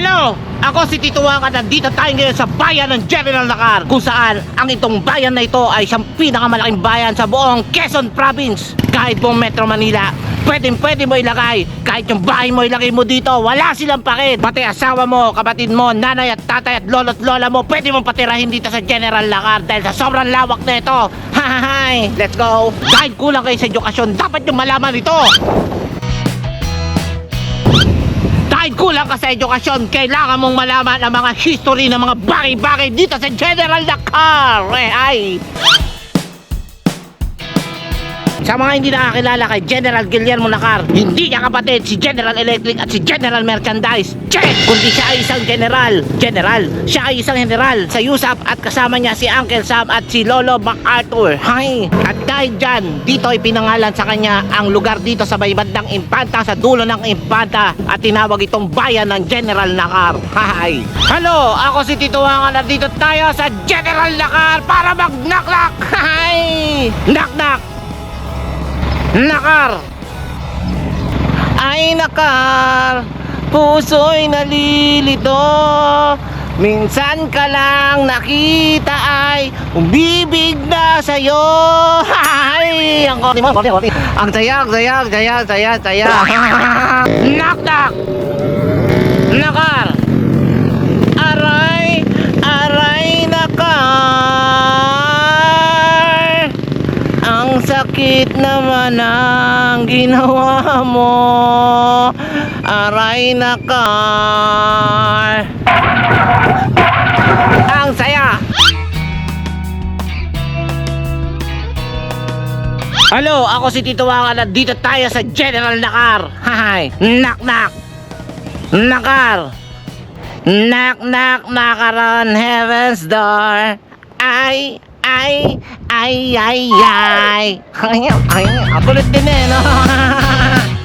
Hello! Ako si Tito Wang at nandito tayo ngayon sa bayan ng General Nakar kung saan ang itong bayan na ito ay siyang pinakamalaking bayan sa buong Quezon Province. Kahit po Metro Manila, pwedeng pwede mo ilagay. Kahit yung bahay mo ilagay mo dito, wala silang pakit. Pati asawa mo, kapatid mo, nanay at tatay at lolo't lola mo, pwede mong patirahin dito sa General Nakar dahil sa sobrang lawak na ito. Let's go! Dahil kulang kayo sa edukasyon, dapat yung malaman ito. Kulang ka sa edukasyon, kailangan mong malaman ang mga history ng mga bagay-bagay dito sa General Dakar. Eh, ay! Sa mga hindi nakakilala kay General Guillermo Nakar, hindi niya kapatid si General Electric at si General Merchandise. Check! Kundi siya ay isang general. General, siya ay isang general sa USAP at kasama niya si Uncle Sam at si Lolo MacArthur. Hay! At dahil dyan, dito ay pinangalan sa kanya ang lugar dito sa may bandang Impanta sa dulo ng Impanta at tinawag itong bayan ng General Nakar. Hay! Hello! Ako si Tito Wangan at dito tayo sa General Nakar para magnaklak! Hay! Knock-knock! Nakar! Ay nakar, puso'y nalilito. Minsan ka lang nakita ay umibig na sa'yo. Ay, ang korte mo, korte, korte Ang saya, ang saya, ang saya, saya, saya Knock, knock Nakar. Aray, aray nakar. Ang sakit naman ginawa mo? Aray na car Ang saya. Hello, ako si Tito Wangan at dito tayo sa General Nakar. Hahay, knock knock Nakar. Knock knock knock on heaven's door Ay ay ay ay. Ay ay ay. Kulit din eh no